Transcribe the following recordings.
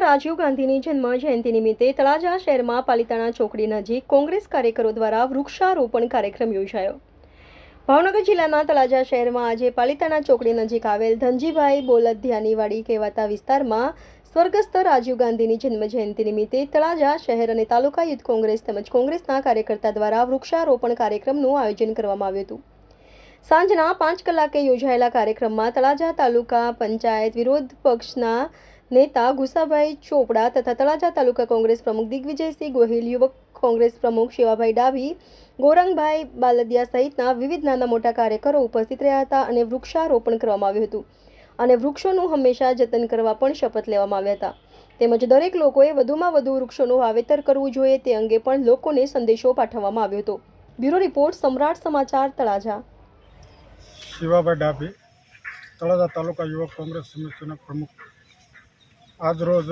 રાજીવ ગાંધીની જન્મ જયંતિ નિમિત્તે તળાજા શહેરમાં પાલિતાણા ચોકડી નજીક કોંગ્રેસ કાર્યકરો દ્વારા વૃક્ષારોપણ કાર્યક્રમ યોજાયો. ભાવનગર જિલ્લાના તળાજા શહેરમાં આજે પાલિતાણા ચોકડી નજીક આવેલ ધનજીભાઈ બોલધિયાનીવાડી કહેવાતા વિસ્તારમાં સ્વર્ગસ્થ રાજીવ ગાંધીની જન્મ નિમિત્તે તળાજા શહેર અને તાલુકા યુથ કોંગ્રેસ તેમજ કોંગ્રેસના કાર્યકર્તા દ્વારા વૃક્ષારોપણ કાર્યક્રમનું આયોજન કરવામાં આવ્યું હતું. સાંજના પાંચ કલાકે યોજાયેલા કાર્યક્રમમાં તળાજા તાલુકા પંચાયત વિરોધ પક્ષના નેતા ગુસાભાઈ ચોપડા તથા તળાજા તાલુકા કોંગ્રેસ પ્રમુખ દિગ્વિજયસિંહ ગોહિલ, યુવક કોંગ્રેસ પ્રમુખ શિવાભાઈ ડાભી, ગોરંગભાઈ બાલદિયા સહિતના વિવિધ નાના મોટા કાર્યકરો ઉપસ્થિત રહ્યા હતા અને વૃક્ષારોપણ કરવામાં આવ્યું હતું. અને વૃક્ષોનું હંમેશા જતન કરવા પણ શપથ લેવામાં આવ્યા હતા. તેમજ દરેક લોકોએ વધુમાં વધુ વૃક્ષોનું વાવેતર કરવું જોઈએ તે અંગે પણ લોકોને સંદેશો પાઠવવામાં આવ્યો હતો. બ્યુરો રિપોર્ટ, સમ્રાટ સમાચાર, તળાજા. શિવાભાઈ ડાભી, તળાજા તાલુકા યુવક કોંગ્રેસ સમિતિના પ્રમુખ આજરોજ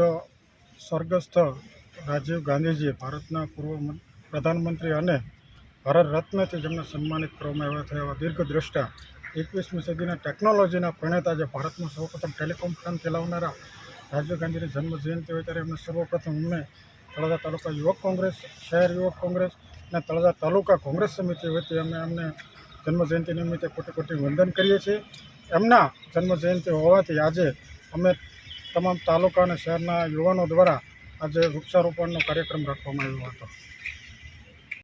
સ્વર્ગસ્થ રાજીવ ગાંધીજી ભારતના પૂર્વ પ્રધાનમંત્રી અને ભારત રત્નથી જેમને સન્માનિત કરવામાં આવ્યા થયા એવા દીર્ઘદ્રષ્ટા એકવીસમી સદીના ટેકનોલોજીના પ્રણેતા જે ભારતમાં સૌપ્રથમ ટેલિકોમ પ્લાન ચલાવનારા રાજીવ ગાંધીની જન્મ જયંતિ હોય ત્યારે એમને સર્વપ્રથમ અમને તળાજા તાલુકા યુવક કોંગ્રેસ, શહેર યુવક કોંગ્રેસ અને તળાજા તાલુકા કોંગ્રેસ સમિતિ વતી અમે અમને જન્મ જયંતિ નિમિત્તે કોટી કોટી વંદન કરીએ છીએ. એમના જન્મ જયંતિ હોવાથી આજે અમે તમામ તાલુકા અને શહેરના યુવાનો દ્વારા આજે વૃક્ષારોપણનો કાર્યક્રમ રાખવામાં આવ્યો હતો.